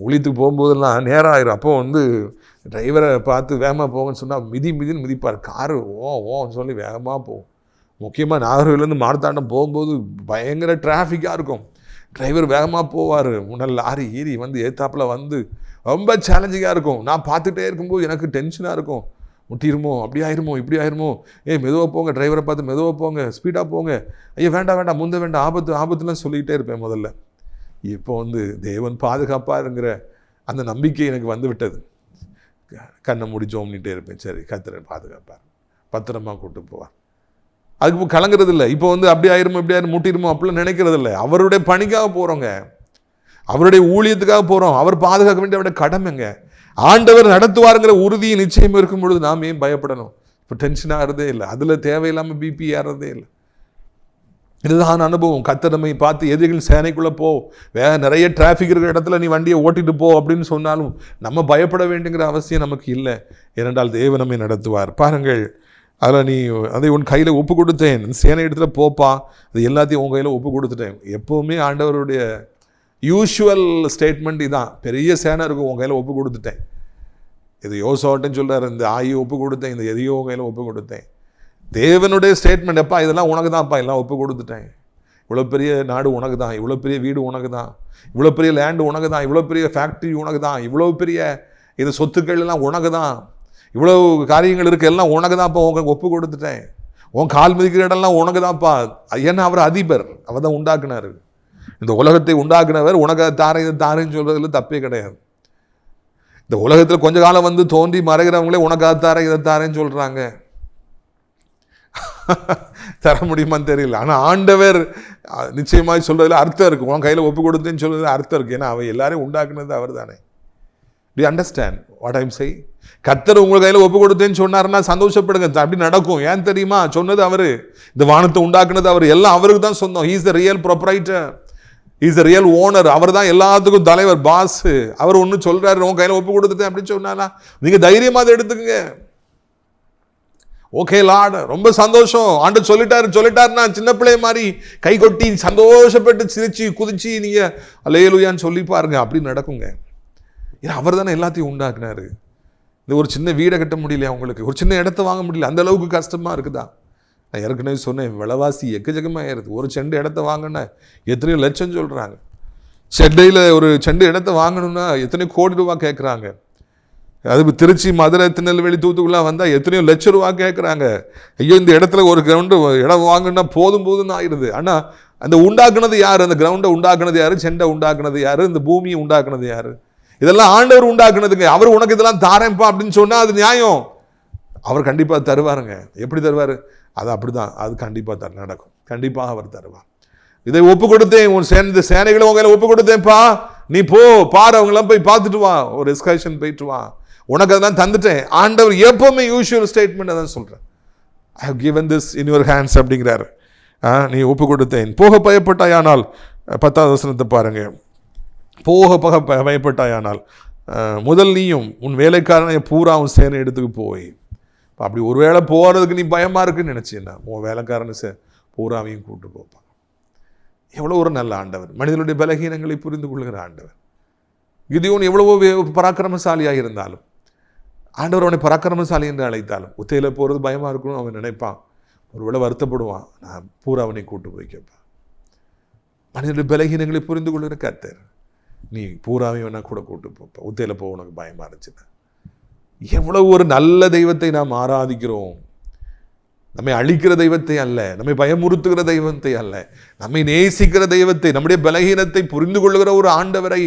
இருங்க போகும்போதெல்லாம் நேரம் ஆயிரும் அப்போ வந்து டிரைவரை பார்த்து வேகமாக போங்கன்னு சொன்னால் மிதி மிதின்னு மிதிப்பார். காரு ஓ ஓன்னு சொல்லி வேகமாக போகும். முக்கியமாக நாகர்கோவிலேருந்து மார்த்தாண்டம் போகும்போது பயங்கர டிராஃபிக்காக இருக்கும். டிரைவர் வேகமாக போவார். முன்னாள் லாரி ஏறி வந்து ஏத்தாப்பில் வந்து ரொம்ப சேலஞ்சிங்காக இருக்கும். நான் பார்த்துட்டே இருக்கும்போது எனக்கு டென்ஷனாக இருக்கும். முட்டிருமோ அப்படி ஆயிருமோ இப்படி ஆயிருமோ? ஏ மெதுவாக போங்க. டிரைவரை பார்த்து மெதுவாக போங்க. ஸ்பீடாக போங்க. ஐயோ வேண்டாம் வேண்டாம் முந்த வேண்டாம். ஆபத்து ஆபத்துலாம் சொல்லிக்கிட்டே இருப்பேன் முதல்ல. இப்போ வந்து தேவன் பாதுகாப்பாருங்கிற அந்த நம்பிக்கை எனக்கு வந்து விட்டது கண்ணை மூடி ஜோம்னிட்டே இருப்பேன். சரி கத்திர பாதுகாப்பார். பத்திரமா கூட்டு போவார். அதுக்கு இப்போ கலங்குறது இல்லை இப்போ வந்து அப்படி ஆயிருமோ இப்படி ஆயிரும் முட்டிடுமோ அப்படிலாம் நினைக்கிறது இல்லை அவருடைய பணிக்காக போகிறோங்க அவருடைய ஊழியத்துக்காக போகிறோம் அவர் பாதுகாக்க வேண்டிய அவருடைய கடமைங்க ஆண்டவர் நடத்துவாருங்கிற உறுதியை நிச்சயம் இருக்கும் பொழுது நாம் ஏன் பயப்படணும்? இப்போ டென்ஷன் ஆகிறதே இல்லை. அதில் தேவையில்லாமல் பிபி ஏறதே இல்லை. இதுதான் அனுபவம். கத்தனமை பார்த்து எதிரிகள் சேனைக்குள்ளே போ. வேற நிறைய டிராஃபிக் இருக்கிற இடத்துல நீ வண்டியை ஓட்டிட்டு போ அப்படின்னு சொன்னாலும் நம்ம பயப்பட வேண்டுங்கிற அவசியம் நமக்கு இல்லை. ஏனென்றால் தேவன் நம்மை நடத்துவார். பாருங்கள் அதில் நீ அதை உன் கையில் ஒப்பு கொடுத்தேன். சேனை இடத்துல போப்பா அது எல்லாத்தையும் உன் கையில் ஒப்பு கொடுத்துட்டேன். எப்போவுமே ஆண்டவருடைய யூஷுவல் ஸ்டேட்மெண்ட் இதான். பெரிய சேனை இருக்கும் உன் கையில் ஒப்பு கொடுத்துட்டேன். இது யோசோட்டன்னு சொல்கிறார் இந்த ஆயி ஒப்பு கொடுத்தேன் இந்த எதையோ உன் கையில் ஒப்பு கொடுத்தேன். தேவனுடைய ஸ்டேட்மெண்ட் எப்பா இதெல்லாம் உனக்கு தான்ப்பா எல்லாம் ஒப்பு கொடுத்துட்டேன். இவ்வளோ பெரிய நாடு உனக்கு தான் இவ்வளோ பெரிய வீடு உனக்கு தான் இவ்வளோ பெரிய லேண்டு உனக்கு தான் இவ்வளோ பெரிய ஃபேக்ட்ரி உனக்கு தான் இவ்வளோ பெரிய இது சொத்துக்கள் எல்லாம் உனக்கு தான் இவ்வளோ காரியங்கள் இருக்குது எல்லாம் உனக்கு தான்ப்பா உனக்கு ஒப்பு கொடுத்துட்டேன். உன் கால் மிதிக்கிற இடம்லாம் உனக்கு தான்ப்பா ஏன்னா அவர் அதிபர் அவர் தான் உண்டாக்குனாரு. இந்த உலகத்தை உண்டாக்குனவர் உனக்கு தாரை தாரைன்னு சொல்கிறதுல தப்பே கிடையாது. இந்த உலகத்தில் கொஞ்ச காலம் வந்து தோன்றி மறைகிறவங்களே உனக்கு அதை இதை தாரேன்னு சொல்கிறாங்க தர முடியுமான்னு தெரியல. ஆனால் ஆண்டவர் நிச்சயமாக நிச்சயமாய் அர்த்தம் இருக்கும் உன் கையில் ஒப்பு கொடுத்தேன்னு சொல்கிறது அர்த்தம் இருக்குது ஏன்னா அவ எல்லாரையும் உண்டாக்குனது அவர் தானே டி அண்டர்ஸ்டாண்ட் வாட் ஐம் செய் கத்தர் உங்கள் கையில் ஒப்பு கொடுத்தேன்னு சொன்னாருன்னா சந்தோஷப்படுங்க. அப்படி நடக்கும். ஏன் தெரியுமா? சொன்னது அவர். இந்த வானத்தை உண்டாக்குனது அவர். எல்லாம் அவருக்கு தான் சொந்தம். He's the real proprietor is the real owner அவர் தான் எல்லாத்துக்கும் தலைவர் பாஸ் அவர் ஒன்று சொல்கிறாரு உன் கையில் ஒப்பு கொடுத்துட்டேன் அப்படின்னு சொன்னாரா? நீங்கள் தைரியமாக அதை எடுத்துக்கங்க. ஓகே லார்ட் ரொம்ப சந்தோஷம். ஆண்டு சொல்லிட்டாரு சொல்லிட்டாருன்னா சின்ன பிள்ளை மாதிரி கை கொட்டி சந்தோஷப்பட்டு சிரிச்சு குதிச்சு நீங்கள் அலையலுயான்னு சொல்லி பாருங்க. அப்படி நடக்குங்க. ஏன்னா அவர் தானே எல்லாத்தையும் உண்டாக்குனாரு. இந்த ஒரு சின்ன வீடை கட்ட முடியலையா உங்களுக்கு? ஒரு சின்ன இடத்த வாங்க முடியல. அந்த அளவுக்கு கஷ்டமாக இருக்குதா? நான் ஏற்கனவே சொன்னேன் விலைவாசி எக்கச்சக்கமாயிருது. ஒரு செண்டு இடத்த வாங்கினா எத்தனையோ லட்சம் சொல்கிறாங்க சென்னையில் ஒரு செண்டு இடத்த வாங்கணும்னா எத்தனையோ கோடி ரூபா கேட்குறாங்க அது திருச்சி மதுரை திருநெல்வேலி தூத்துக்குள்ளே வந்தால் எத்தனையோ லட்ச ரூபா கேட்குறாங்க ஐயோ இந்த இடத்துல ஒரு கிரவுண்டு இடம் வாங்கினா போதும் போதும்னு ஆயிடுது ஆனால் அந்த உண்டாக்குனது யார்? அந்த கிரவுண்டை உண்டாக்குனது யார்? செண்டை உண்டாக்குனது யார்? இந்த பூமியை உண்டாக்குனது யார்? இதெல்லாம் ஆண்டவர் உண்டாக்குனதுங்க. அவர் உனக்கு இதெல்லாம் தாரேன்ப்பா அப்படின்னு சொன்னால் அது நியாயம். அவர் கண்டிப்பாக தருவாருங்க. எப்படி தருவார்? அது அப்படிதான். அது கண்டிப்பாக தர நடக்கும். கண்டிப்பாக அவர் தருவார். இதை ஒப்பு கொடுத்தேன் உன் சேர்ந்த சேனைகளை உங்களை ஒப்பு கொடுத்தேன்ப்பா நீ போ. பாரு அவங்களாம் போய் பார்த்துட்டு வா. ஒரு எஸ்கர்ஷன் போயிட்டு வா. உனக்கு அதான் தந்துட்டேன். ஆண்டவர் எப்போவுமே யூஷுவல் ஸ்டேட்மெண்ட் அதான் சொல்கிறேன் I have given this in your hands அப்படிங்கிறாரு. ஆ, நீ ஒப்பு கொடுத்தேன் போக பயப்பட்டாயானால் பத்தாவது வசனத்தை பாருங்கள் போக போக பயப்பட்டாயானால் முதல் நீயும் உன் வேலைக்காரனை பூராவும் சேர்ந்து சேனை இடத்துக்கு போய். இப்ப அப்படி ஒருவேளை போகிறதுக்கு நீ பயமாக இருக்குன்னு நினச்சின்னா உன் வேலைக்காரனை சே பூராவையும் கூட்டு போப்பான் எவ்வளோ ஒரு நல்ல ஆண்டவர். மனிதனுடைய பலகீனங்களை புரிந்து கொள்கிற ஆண்டவர். கிதியோன் எவ்வளவோ பராக்கிரமசாலியாக இருந்தாலும் ஆண்டவர் அவனை பராக்கிரமசாலி என்று அழைத்தாலும் உத்தையில் போகிறது பயமாக இருக்கணும் அவன் நினைப்பான். ஒருவேளை வருத்தப்படுவான். நான் பூரா அவனை கூட்டு போய் கேட்பான். மனிதனுடைய பலகீனங்களை புரிந்து கொள்கிற கத்தர் நீ பூராவையும் வேணா கூட கூட்டு போப்ப. உத்தையில் போக உனக்கு பயமா இருந்துச்சுன்னா. எவ்வளவு ஒரு நல்ல தெய்வத்தை நாம் ஆராதிக்கிறோம். நம்மை அழிக்கிற தெய்வத்தை அல்ல நம்மை பயமுறுத்துகிற தெய்வத்தை அல்ல நம்மை நேசிக்கிற தெய்வத்தை நம்முடைய பலகீனத்தை புரிந்து கொள்கிற ஒரு ஆண்டவரை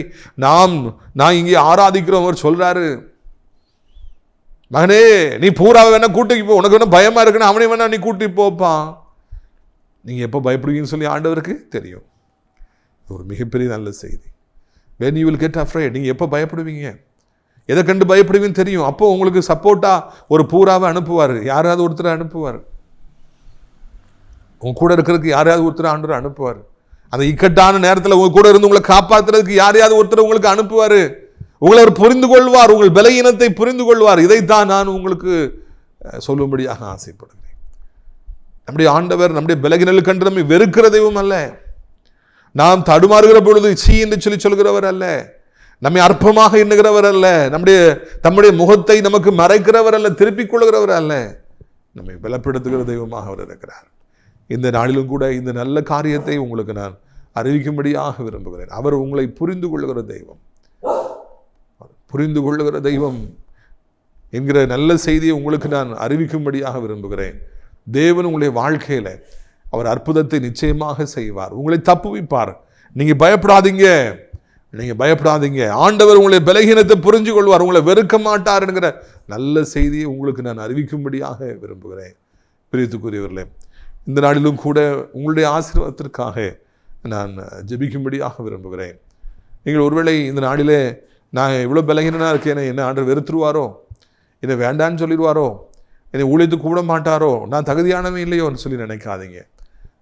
நாம் நான் இங்கே ஆராதிக்கிறோம். அவர் சொல்கிறாரு மகனே நீ பூராவை வேணா கூட்டிக்கு போ. உனக்கு வேணா பயமா இருக்குன்னு அவனையும் வேணா நீ கூட்டி போப்பான். நீங்கள் எப்போ பயப்படுவீங்கன்னு சொல்லி ஆண்டவருக்கு தெரியும். ஒரு மிகப்பெரிய நல்ல செய்தி. When you will get afraid நீங்கள் எப்போ பயப்படுவீங்க? எதை கண்டு பயப்படுவீங்கன்னு தெரியும். அப்போ உங்களுக்கு சப்போர்ட்டாக ஒரு பூராவை அனுப்புவார். யாராவது ஒருத்தர் அனுப்புவார். உங்க கூட இருக்கிறதுக்கு யாரையாவது ஒருத்தர் ஆண்டவர் அனுப்புவார். அந்த இக்கட்டான நேரத்தில் உங்க கூட இருந்து உங்களை காப்பாற்றுறதுக்கு யாரையாவது ஒருத்தர் உங்களுக்கு அனுப்புவார். உங்களை புரிந்து கொள்வார் உங்கள் பலகீனத்தை புரிந்து கொள்வார் இதைத்தான் நான் உங்களுக்கு சொல்லும்படியாக ஆசைப்படுகிறேன். நம்முடைய ஆண்டவர் நம்முடைய பலகீனல் கண்டு நம்மை வெறுக்கிற தெய்வம் அல்ல. நாம் தடுமாறுகிற பொழுது சீ என்று சொல்லி சொல்கிறவர் அல்ல. நம்மை அற்பமாக எண்ணுகிறவர் அல்ல. நம்முடைய தம்முடைய முகத்தை நமக்கு மறைக்கிறவர் அல்ல திருப்பிக் கொள்கிறவர் அல்ல. நம்மை பலப்படுத்துகிற தெய்வமாக அவர் இருக்கிறார். இந்த நாளிலும் கூட இந்த நல்ல காரியத்தை உங்களுக்கு நான் அறிவிக்கும்படியாக விரும்புகிறேன். அவர் உங்களை புரிந்து கொள்கிற தெய்வம். புரிந்து கொள்ளுகிற தெய்வம் என்கிற நல்ல செய்தியை உங்களுக்கு நான் அறிவிக்கும்படியாக விரும்புகிறேன். தேவன் உங்களுடைய வாழ்க்கையில் அவர் அற்புதத்தை நிச்சயமாக செய்வார். உங்களை தப்புவிப்பார். நீங்கள் பயப்படாதீங்க. நீங்கள் பயப்படாதீங்க. ஆண்டவர் உங்களுடைய பலகீனத்தை புரிஞ்சு கொள்வார் உங்களை வெறுக்க மாட்டார் என்கிற நல்ல செய்தியை உங்களுக்கு நான் அறிவிக்கும்படியாக விரும்புகிறேன். பிரியத்துக்குரியவர்களே இந்த நாளிலும் கூட உங்களுடைய ஆசீர்வாதத்திற்காக நான் ஜெபிக்கும்படியாக விரும்புகிறேன். நீங்கள் ஒருவேளை இந்த நாளிலே நான் இவ்வளோ பலகீனனாக இருக்கேனே. என்ன ஆண்டு வெறுத்துருவாரோ? என்னை வேண்டான்னு சொல்லிடுவாரோ? என்னை ஊழித்து கூட மாட்டாரோ? நான் தகுதியானவன் இல்லையோன்னு சொல்லி நினைக்காதீங்க.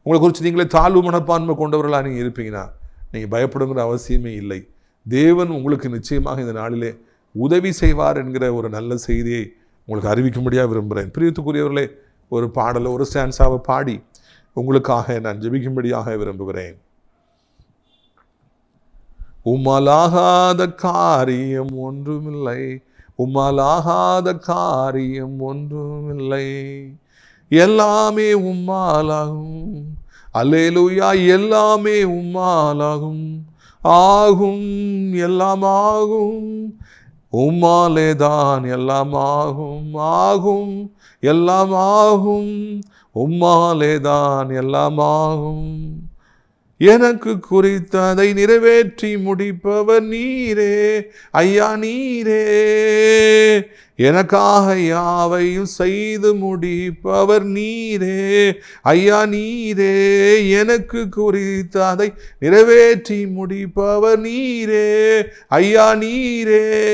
உங்களை குறித்து நீங்களே தாழ்வு மனப்பான்மை கொண்டவர்களாக நீங்கள் இருப்பீங்கன்னா நீங்கள் பயப்படுங்கிற அவசியமே இல்லை. தேவன் உங்களுக்கு நிச்சயமாக இந்த நாளிலே உதவி செய்வார் என்கிற ஒரு நல்ல செய்தியை உங்களுக்கு அறிவிக்கும்படியாக விரும்புகிறேன் பிரியத்துக்குரியவர்களே ஒரு பாடலை ஒரு ஸ்டான்ஸாவை பாடி உங்களுக்காக நான் ஜெபிக்கும்படியாக விரும்புகிறேன். உம்மாலாகாத காரியம் ஒன்றுமில்லை. உம்மாலாகாத காரியம் ஒன்றுமில்லை. எல்லாமே உம்மாலாகும். அல்லேலூயா எல்லாமே உம்மாலாகும். ஆகும் எல்லாம் ஆகும் உம்மாலே தான் எல்லாம் ஆகும் ஆகும் எல்லாம் ஆகும் உம்மாலே தான் எல்லாம் ஆகும் எனக்கு குறித்ததை நிறைவேற்றி முடிப்பவர் நீரே. ஐயா நீரே. எனக்காக யாவையும் செய்து முடிப்பவர் நீரே. ஐயா நீரே. எனக்கு குறித்ததை நிறைவேற்றி முடிப்பவர் நீரே. ஐயா நீரே.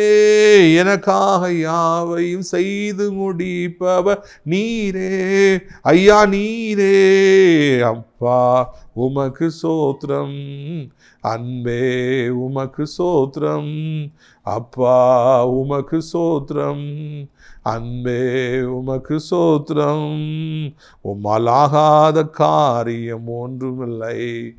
எனக்காக யாவையும் செய்து முடிப்பவர் நீரே. ஐயா நீரே. அப்பா உமக்கு சோத்திரம். அன்பே உமக்கு சோத்திரம். அப்பா உமக்கு சோத்திரம். அன்பே உமக்கு சோத்திரம். உம்மாலாகாத காரியம் ஒன்றுமில்லை.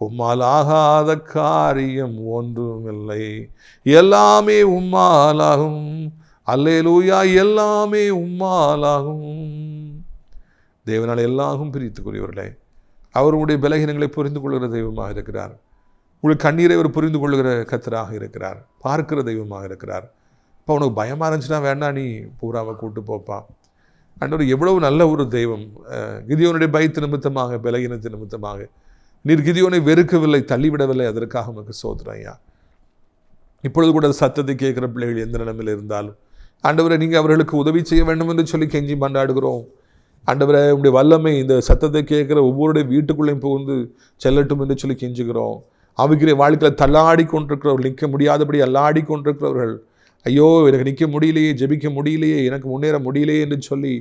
உம்மாலாகாத காரியம் ஒன்றுமில்லை. எல்லாமே உம்மாலாகும். அல்லேலூயா எல்லாமே உம்மாலாகும். தேவனால் எல்லாகும் பிரித்துக்குரியவர்களே அவருடைய பலகீனங்களை புரிந்து கொள்கிற தெய்வமாக இருக்கிறார். உங்களுடைய கண்ணீரை அவர் புரிந்து கொள்கிற கத்தராக இருக்கிறார். பார்க்கிற தெய்வமாக இருக்கிறார். இப்போ உனக்கு பயமாக இருந்துச்சுன்னா வேண்டாம் நீ பூராவை கூட்டு போப்பா. அன்றவர் எவ்வளவு நல்ல ஒரு தெய்வம். அஹ், கிதியோனுடைய பயத்து நிமித்தமாக பலகீனத்து நிமித்தமாக. நீர் கிதியோனை வெறுக்கவில்லை தள்ளிவிடவில்லை அதற்காக உனக்கு சோதனை ஐயா. இப்பொழுது கூட சத்தத்தை கேட்குற பிள்ளைகள் எந்த நிலைமையில் இருந்தாலும். ஆண்டவரை நீங்கள் அவர்களுக்கு உதவி செய்ய வேண்டும் என்று சொல்லி கெஞ்சி மண்டாடுகிறோம். ஆண்டவரை உங்களுடைய வல்லமை இந்த சத்தத்தை கேட்குற ஒவ்வொருடைய வீட்டுக்குள்ளேயும் புகுந்து செல்லட்டும் என்று சொல்லி கெஞ்சுகிறோம். ஆவிக்குரிய வாழ்க்கையில் தள்ளாடி கொண்டிருக்கிறவர்கள் நிற்க முடியாதபடி அல்லாடி கொண்டிருக்கிறவர்கள். ஐயோ எனக்கு நிற்க முடியலையே ஜெபிக்க முடியலையே எனக்கு முன்னேற முடியலையே என்று சொல்லி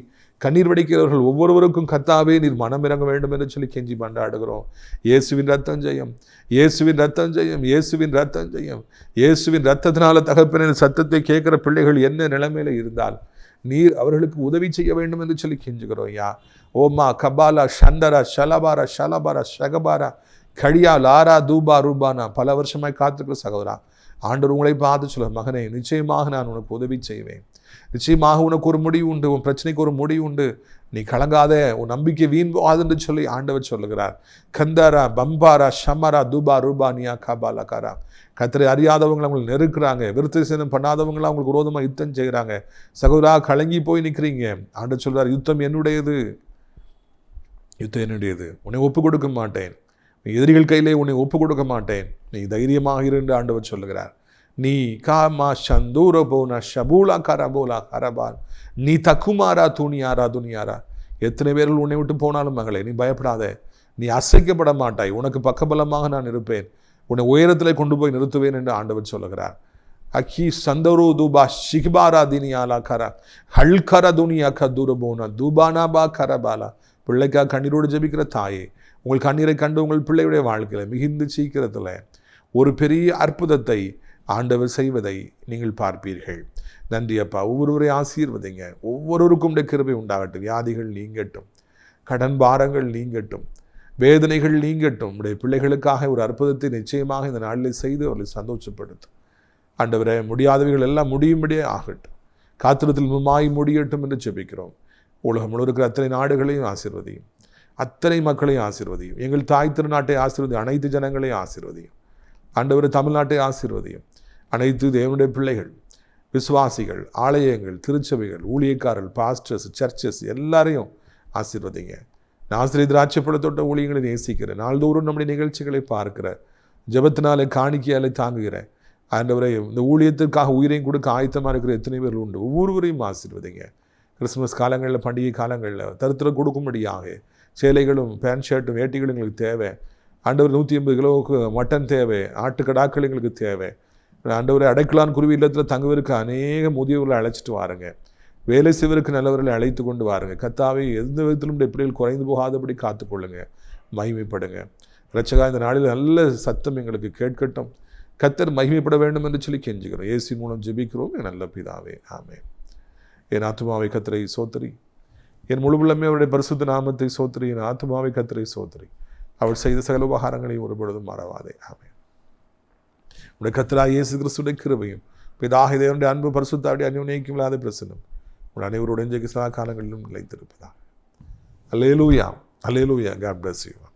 கண்ணீர் வடிக்கிறவர்கள் ஒவ்வொருவருக்கும் கத்தாவே நீர் மனம் இறங்க வேண்டும் என்று சொல்லி கெஞ்சி பண்டாடுகிறோம் இயேசுவின் ரத்தம் ஜெயம் இயேசுவின் ரத்தம் ஜெயம் இயேசுவின் ரத்தம் ஜெயம். இயேசுவின் ரத்தத்தினால தகப்பனின் சத்தத்தை கேட்குற பிள்ளைகள் என்ன நிலைமையில் இருந்தால் நீர் அவர்களுக்கு உதவி செய்ய வேண்டும் என்று சொல்லி கெஞ்சுகிறோம் யா ஓமா கபாலா சந்தரா ஷலபாரா ஷலபாரா ஷகபாரா கழியா லாரா தூபா ரூபானா பல வருஷமாய் காத்துக்கிற சகோதரா ஆண்டவர் உங்களை பார்த்து சொல்ல மகனே நிச்சயமாக நான் உனக்கு உதவி செய்வேன். நிச்சயமாக உனக்கு ஒரு முடிவு உண்டு உன் பிரச்சனைக்கு ஒரு முடிவு உண்டு. நீ கலங்காத உன் நம்பிக்கை வீண் போகாதுன்னு சொல்லி ஆண்டவர் சொல்லுகிறார். கந்தாரா பம்பாரா ஷமரா தூபா ரூபானியா கபாலா காரா கத்தரை அறியாதவங்களை அவங்களை நெருக்கிறாங்க விருத்த சேதம் பண்ணாதவங்களாம் அவங்களுக்கு விரோதமாக யுத்தம் செய்கிறாங்க. சகோதரா கலங்கி போய் நிற்கிறீங்க ஆண்டு சொல்கிறார் யுத்தம் என்னுடையது. யுத்தம் என்னுடையது. உன்னை ஒப்பு கொடுக்க மாட்டேன். நீ எதிரிகள் கையிலே உன்னை ஒப்பு கொடுக்க மாட்டேன் நீ தைரியமாக இரு என்று ஆண்டவர் சொல்லுகிறார். நீ காமா சந்தூர போனா ஷபூலா கரபோலா கரபான். நீ தக்குமாரா துணியாரா துணியாரா எத்தனை பேர்கள் உன்னை விட்டு போனாலும் மகளே நீ பயப்படாத. நீ அசைக்கப்பட மாட்டாய் உனக்கு பக்கபலமாக நான் இருப்பேன். உன்னை உயரத்தில் கொண்டு போய் நிறுத்துவேன் என்று ஆண்டவர் சொல்லுகிறார். அக்கி சந்தரோ தூபா ஷிக்பாரா தினியாலா கரா. ஹல்கர துனியா க போனா தூபானாபா கரபாலா. பிள்ளைக்கா கண்ணீரோடு ஜபிக்கிற தாயே உங்கள் கண்ணீரை கண்டு உங்கள் பிள்ளையுடைய வாழ்க்கையில் மிகுந்து சீக்கிரத்தில் ஒரு பெரிய அற்புதத்தை ஆண்டவர் செய்வதை நீங்கள் பார்ப்பீர்கள். நன்றி அப்பா. ஒவ்வொருவரையும் ஆசீர்வதிங்க. ஒவ்வொருவருக்கும் உடைய கிருபை உண்டாகட்டும். வியாதிகள் நீங்கட்டும். கடன் பாரங்கள் நீங்கட்டும். வேதனைகள் நீங்கட்டும். உடைய பிள்ளைகளுக்காக ஒரு அற்புதத்தை நிச்சயமாக இந்த நாளில் செய்து அவர்களை சந்தோஷப்படுத்தும். ஆண்டவரை முடியாதவைகள் எல்லாம் முடியும்படியே ஆகட்டும். காத்திரத்தில் முமாய் முடியட்டும் என்று ஜெபிக்கிறோம். உலகம் இருக்கிற அத்தனை நாடுகளையும் ஆசிர்வதியும். அத்தனை மக்களையும் ஆசிர்வதியும். எங்கள் தாய் திருநாட்டை ஆசிர்வதி அனைத்து ஜனங்களையும் ஆசிர்வதியும். ஆண்டவர் தமிழ்நாட்டை ஆசிர்வதியும். அனைத்து தேவனுடைய பிள்ளைகள் விசுவாசிகள் ஆலயங்கள் திருச்சபைகள் ஊழியக்காரர்கள் பாஸ்டர்ஸ் சர்ச்சஸ் எல்லாரையும் ஆசீர்வதிங்க. நான் ஆசிரியர் திராட்சைப்பழத்தோட்ட ஊழியங்களை நேசிக்கிறேன் நாள்தோறும் நம்முடைய நிகழ்ச்சிகளை பார்க்கிற ஜெபத்தினாலே காணிக்கையாலே தாங்குகிறேன் ஆண்டவரை இந்த ஊழியத்திற்காக உயிரையும் கொடுக்க ஆயத்தமாக இருக்கிற எத்தனை பேர் உண்டு? ஒவ்வொருவரையும் ஆசிர்வதிங்க. கிறிஸ்மஸ் காலங்களில் பண்டிகை காலங்களில் தருத்திரம் கொடுக்கும்படியாக சேலைகளும் பேண்ட் ஷர்ட்டும் வேட்டிகளும் எங்களுக்கு தேவை. ஆண்டவர் நூற்றி ஐம்பது கிலோவுக்கு மட்டன் தேவை ஆட்டுக்கடாக்கள் எங்களுக்கு தேவை. ஆண்டவரை அடைக்கலான் குருவி இல்லத்தில் தங்குவதற்கு அநேக முதியவர்களை அழைச்சிட்டு வாருங்க. வேலை செய்வதற்கு நல்லவர்களை அழைத்து கொண்டு வாருங்க. கத்தாவை எந்த விதத்திலும் எப்படியில் குறைந்து போகாதபடி காத்துக்கொள்ளுங்க. மகிமைப்படுங்க. ரச்சகா இந்த நாளில் நல்ல சத்தம் எங்களுக்கு கேட்கட்டும். கத்தர் மகிமைப்பட வேண்டும் என்று சொல்லி கெஞ்சுகிறோம். ஏசி மூலம் ஜெபிக்கிறோம். நல்ல பிதாவே. ஆமே என் ஆத்மாவை கத்திரை சோத்திரி. என் முழு அவருடைய பரிசுத்த நாமத்தை சோத்திரி. என் ஆத்மாவை கத்திரை சோத்திரி. அவள் செய்த சகல உபகாரங்களையும் ஒருபொழுதும் மறவாதே. ஆமே உடைய கத்திரா இயேசு கிறிஸ்துடைய கிருபையும் பிதாக தேவனுடைய அன்பு பரிசுத்தாவுடைய அந்யோன்யக்கும் இல்லாத பிரசனம் உங்கள் அனைவருடைய சதா காலங்களிலும் நிலைத்திருப்பதாக. Alleluia alleluia God bless you